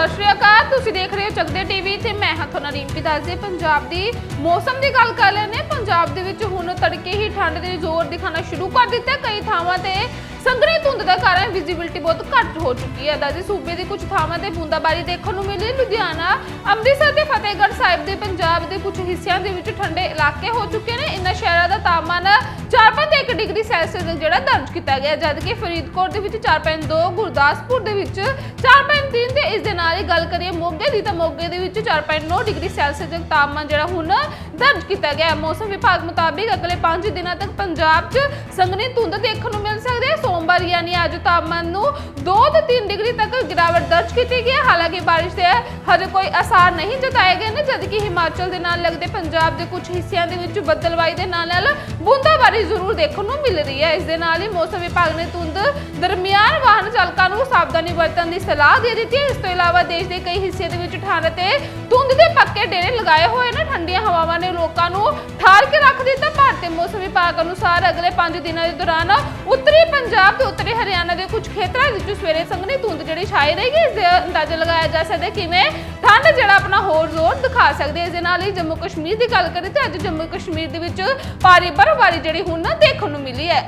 ਸਤਿ ਸ੍ਰੀ ਅਕਾਲ। ਤੁਸੀਂ ਦੇਖ ਰਹੇ ਹੋ ਚਕਦੇ ਟੀਵੀ। ਤੇ ਮੈਂ ਹਾਂ ਤੁਹਾਨੂੰ ਰਿੰਪੀ ਦੱਸਦੇ ਪੰਜਾਬ ਦੀ ਮੌਸਮ ਦੀ ਗੱਲ ਕਰ ਲੈਨੇ ਪੰਜਾਬ ਦੇ ਵਿੱਚ ਹੁਣ ਤੜਕੇ ਹੀ ਠੰਡ ਦੇ ਜ਼ੋਰ ਦਿਖਾਣਾ ਸ਼ੁਰੂ ਕਰ ਦਿੱਤਾ। ਕਈ ਥਾਵਾਂ ਤੇ ਸੰਘਣੀ ਧੁੰਦ ਦਾ ਕਾਰਨ ਵਿਜ਼ਿਬਿਲਟੀ ਬਹੁਤ ਘੱਟ ਹੋ ਚੁੱਕੀ ਹੈ। ਦੱਸਦੇ ਸੂਬੇ ਦੀ ਕੁਝ ਥਾਵਾਂ ਤੇ ਬੂੰਦਾਬਾਰੀ ਦੇਖਣ ਨੂੰ ਮਿਲੀ। ਲੁਧਿਆਣਾ, ਅੰਮ੍ਰਿਤਸਰ ਤੇ ਫਤਿਹਗੜ੍ਹ ਸਾਹਿਬ ਦੇ ਪੰਜਾਬ ਦੇ ਕੁਝ ਹਿੱਸਿਆਂ ਦੇ ਵਿੱਚ ਠੰਡੇ ਇਲਾਕੇ ਹੋ ਚੁੱਕੇ ਨੇ। ਇਨ੍ਹਾਂ ਸ਼ਹਿਰਾਂ ਦਾ ਤਾਪਮਾਨ 4.1 ਡਿਗਰੀ ਸੈਲਸੀਅਸ ਜਿਹੜਾ ਦਰਜ ਕੀਤਾ ਗਿਆ ਜਦਕਿ ਫਰੀਦਕੋਟ ਦੇ ਵਿੱਚ 4.2 ਗੁਰਦਾਸਪੁਰ ਦੇ ਵਿੱਚ 4.3 ਤੇ ਇਸ ਦੀ ਤਾਂ ਮੋਗੇ ਦੇ ਵਿੱਚ 4.9 ਡਿਗਰੀ ਸੈਲਸੀਅਸ ਦਾ ਤਾਪਮਾਨ ਜਿਹੜਾ ਹੁਣ ਦਰਜ ਕੀਤਾ ਗਿਆ ਹੈ। ਮੌਸਮ ਵਿਭਾਗ ਮੁਤਾਬਿਕ ਅਗਲੇ 5 ਦਿਨਾਂ ਤੱਕ ਪੰਜਾਬ 'ਚ ਸੰਘਣੀ ਧੁੰਦ ਦੇਖਣ ਨੂੰ ਮਿਲ ਸਕਦੀ ਹੈ। ਸੋਮਵਾਰ ਯਾਨੀ ਅੱਜ ਤਾਪਮਾਨ ਨੂੰ 2 ਤੋਂ 3 ਡਿਗਰੀ ਤੱਕ ਦਰਜ ਕੀਤੀ ਗਈ ਹੈ। ਹਾਲਾਂਕਿ ਬਾਰਿਸ਼ ਦੇ ਹਜੇ ਕੋਈ ਅਸਾਰ ਨਹੀਂ ਜਤਾਏ ਗਏ ਨੇ, ਜਦਕਿ ਹਿਮਾਚਲ ਦੇ ਨਾਲ ਲੱਗਦੇ ਪੰਜਾਬ ਦੇ ਕੁਝ ਹਿੱਸਿਆਂ ਦੇ ਵਿੱਚ ਬੱਦਲਵਾਈ ਦੇ ਨਾਲ ਨਾਲ ਬੂੰਦਾਬਾਰੀ ਜ਼ਰੂਰ ਦੇਖਣ ਨੂੰ ਮਿਲ ਰਹੀ ਹੈ। ਇਸ ਦੇ ਨਾਲ ਹੀ ਮੌਸਮ ਵਿਭਾਗ ਨੇ ਧੁੰਦ ਦਰਮਿਆਨ ਵਾਹਨ ਚਾਲਕਾਂ ਨੂੰ ਸਾਵਧਾਨੀ ਵਰਤਣ ਦੀ ਸਲਾਹ ਦੇ ਦਿੱਤੀ ਹੈ। ਇਸ ਤੋਂ ਇਲਾਵਾ ਦੇਸ਼ ਦੇ ਕਈ ਹਿੱਸਿਆਂ ਦੇ ਵਿੱਚ ਠੰਡ ਤੇ ਧੁੰਦ ਦੇ ਪੱਕੇ ਡੇਰੇ ਲਗਾਏ ਹੋਏ ਨੇ। ਠੰਡੀਆਂ ਹਵਾਵਾਂ ਨੇ ਲੋਕਾਂ ਨੂੰ ਦਿੱਤਾ ਮੌਸਮ ਵਿਭਾਗ ਅਨੁਸਾਰ ਅਗਲੇ 5 ਦਿਨਾਂ ਦੇ ਦੌਰਾਨ ਉੱਤਰੀ ਪੰਜਾਬ ਤੇ ਉੱਤਰੀ ਹਰਿਆਣਾ ਦੇ ਕੁਝ ਖੇਤਰਾਂ ਵਿੱਚ ਸਵੇਰੇ ਸੰਘਣੀ ਧੁੰਦ ਜਿਹੜੀ ਛਾਈ ਰਹੇਗੀ, ਇਸ ਦਾ ਅੰਦਾਜ਼ਾ ਲਗਾਇਆ ਜਾ ਸਕਦਾ ਕਿਵੇਂ ਠੰਡ ਜਿਹੜਾ ਆਪਣਾ ਹੋਰ ਜ਼ੋਰ ਦਿਖਾ ਸਕਦੀ ਹੈ। ਇਸ ਦੇ ਨਾਲ ਹੀ ਜੰਮੂ ਕਸ਼ਮੀਰ ਦੀ ਗੱਲ ਕਰੀਏ ਤਾਂ ਅੱਜ ਜੰਮੂ ਕਸ਼ਮੀਰ ਦੇ ਵਿੱਚ ਭਾਰੀ ਬਰਫ਼ਬਾਰੀ ਜਿਹੜੀ ਹੁਣ ਦੇਖਣ ਨੂੰ ਮਿਲੀ ਹੈ।